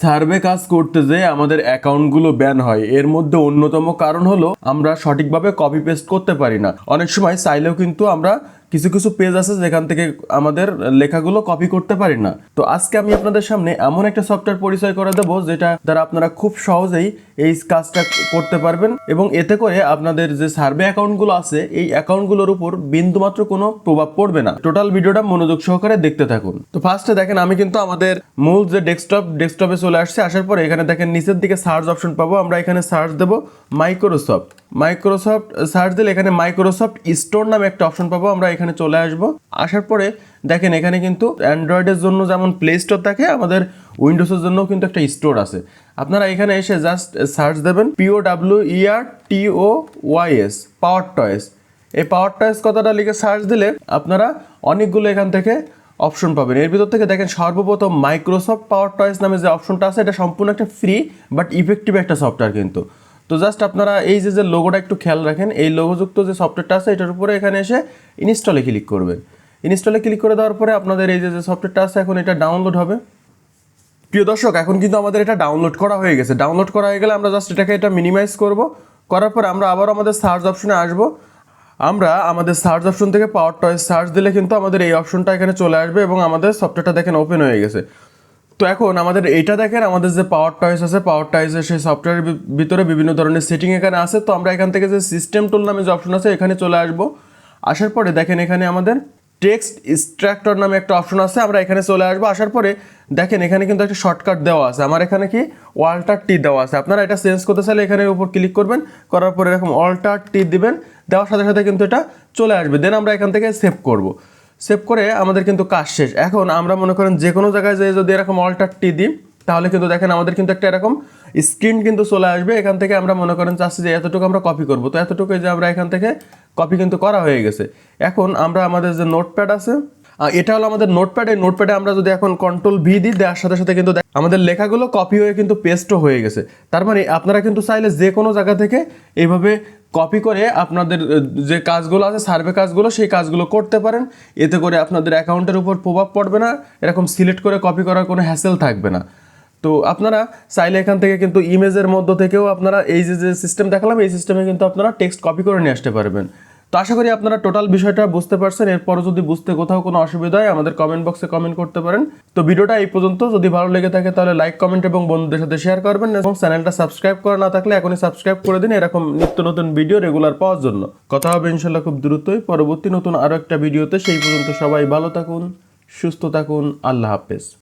Survey কাজ করতে যেয়ে আমাদের অ্যাকাউন্টগুলো ব্যান হয়। এর মধ্যে অন্যতম কারণ হলো, আমরা সঠিকভাবে কপি পেস্ট করতে পারি না। অনেক সময় চাইলেও কিন্তু আমরা কিছু কিছু পেজ আছে যেখান থেকে আমাদের লেখাগুলো কপি করতে পারি না। তো আজকে আমি আপনাদের সামনে এমন একটা সফটওয়্যার পরিচয় করে দেবো, যেটা দ্বারা আপনারা খুব সহজেই এই কাজটা করতে পারবেন এবং এতে করে আপনাদের যে সার্ভে অ্যাকাউন্টগুলো আছে, এই অ্যাকাউন্টগুলোর উপর বিন্দুমাত্র কোনো প্রভাব পড়বে না। টোটাল ভিডিওটা মনোযোগ সহকারে দেখতে থাকুন। তো ফার্স্টে দেখেন, আমি কিন্তু আমাদের মূল যে ডেস্কটপ ডেস্কটপে চলে আসছে, আসার পরে এখানে দেখেন নিচের দিকে সার্চ অপশন পাবো, আমরা এখানে সার্চ দেবো মাইক্রোসফট মাইক্রোসফট সার্চ দিলে এখানে মাইক্রোসফট স্টোর নামে একটা অপশন পাবো, আমরা এখানে চলে আসব। আসার পরে দেখেন এখানে কিন্তু অ্যান্ড্রয়েডের জন্য যেমন প্লে স্টোর থাকে, আমাদের উইন্ডোজের জন্য কিন্তু একটা স্টোর আছে। আপনারা এখানে এসে জাস্ট সার্চ দেবেন P O W E R T O Y S Power Toys এই পাওয়ার টয়েস কথাটা লিখে সার্চ দিলে আপনারা অনেকগুলো এখান থেকে অপশন পাবেন। এর ভিতর থেকে দেখেন সর্বপ্রথম মাইক্রোসফট পাওয়ার টয়েস নামে যে অপশনটা আছে, এটা সম্পূর্ণ একটা ফ্রি বাট ইফেক্টিভ একটা সফটওয়্যার কিন্তু। তো জাস্ট আপনারা এই যে যে লোগোটা একটু খেয়াল রাখেন, এই লোগোযুক্ত যে সফটওয়্যারটা আছে, এটার উপরে এখানে এসে ইনস্টলে ক্লিক করবেন। ইনস্টলে ক্লিক করে দেওয়ার পরে আপনাদের এই যে যে সফটওয়্যারটা আছে, এখন এটা ডাউনলোড হবে। প্রিয় দর্শক, এখন কিন্তু আমাদের এটা ডাউনলোড করা হয়ে গেছে। ডাউনলোড করা হয়ে গেলে আমরা জাস্ট এটাকে এটা মিনিমাইজ করব। করার পর আমরা আবার আমাদের সার্চ অপশনে আসব। আমরা আমাদের সার্চ অপশন থেকে পাওয়ার টয়েস সার্চ দিলে কিন্তু আমাদের এই অপশনটা এখানে চলে আসবে এবং আমাদের সফটওয়্যারটা দেখেন ওপেন হয়ে গেছে। তো এখন আমাদের এইটা দেখেন, আমাদের যে পাওয়ার টয়েস আছে পাওয়ার টয়েসের সেই সফটওয়্যারের ভিতরে বিভিন্ন ধরনের সেটিং এখানে আছে। তো আমরা এখান থেকে যে সিস্টেম টুল নামে যে অপশন আছে, এখানে চলে আসব। আসার পরে দেখেন এখানে আমাদের টেক্সট ইনস্ট্রাক্টর নামে একটা অপশন আছে, আমরা এখানে চলে আসব। আসার পরে দেখেন এখানে কিন্তু একটা শর্টকাট দেওয়া আছে। আমার এখানে কি ওয়াল্টার টি দেওয়া আছে। আপনারা এটা চেঞ্জ করতে চাইলে এখানে উপর ক্লিক করবেন, করার পরে এরকম অল্টার টি দিবেন, দেওয়ার সাথে সাথে কিন্তু এটা চলে আসবে। দেন আমরা এখান থেকে সেভ করব। সেভ করে আমাদের কিন্তু কাজ শেষ। এখন আমরা মনে করেন যে কোনো জায়গায় যেয়ে যদি এরকম অল্টার টি দিই, তাহলে কিন্তু দেখেন আমাদের কিন্তু একটা এরকম স্ক্রিন কিন্তু চলে আসবে। এখান থেকে আমরা মনে করেন চাচ্ছি যে এতটুকু আমরা কপি করব। তো এতটুকু যে আমরা এখান থেকে কপি কিন্তু করা হয়ে গেছে। এখন আমরা আমাদের যে নোটপ্যাড আছে এটা হলো আমাদের নোটপ্যাড এই নোটপ্যাডে আমরা যদি এখন কন্ট্রোল ভি দিই, দেওয়ার সাথে সাথে কিন্তু আমাদের লেখাগুলো কপি হয়ে কিন্তু পেস্টও হয়ে গেছে। তার মানে আপনারা কিন্তু চাইলে যে কোনো জায়গা থেকে এইভাবে কপি করে আপনাদের যে কাজগুলো আছে সার্ভে কাজগুলো, সেই কাজগুলো করতে পারেন। এতে করে আপনাদের অ্যাকাউন্টের উপর প্রভাব পড়বে না। এরকম সিলেক্ট করে কপি করার কোনো হ্যাসেল থাকবে না। তো আপনারা চাইলে এখান থেকে কিন্তু ইমেজের মধ্য থেকেও আপনারা এই যে যে সিস্টেম দেখালাম, এই সিস্টেমে কিন্তু আপনারা টেক্সট কপি করে নিয়ে আসতে পারবেন। তো আশা করি আপনারা টোটাল বিষয়টা বুঝতে পারছেন। এরপর যদি বুঝতে কোথাও কোনো অসুবিধা হয়, আমাদের কমেন্ট বক্সে কমেন্ট করতে পারেন। তো ভিডিওটা এই পর্যন্ত। যদি ভালো লেগে থাকে তাহলে লাইক কমেন্ট এবং বন্ধুদের সাথে শেয়ার করবেন এবং চ্যানেলটা সাবস্ক্রাইব করা না থাকলে এখনই সাবস্ক্রাইব করে দিন এরকম নিত্য নতুন ভিডিও রেগুলার পাওয়ার জন্য। কথা হবে ইনশাল্লাহ খুব দ্রুতই। পরবর্তী নতুন আরও একটা ভিডিওতে সেই পর্যন্ত সবাই ভালো থাকুন, সুস্থ থাকুন। আল্লাহ হাফেজ।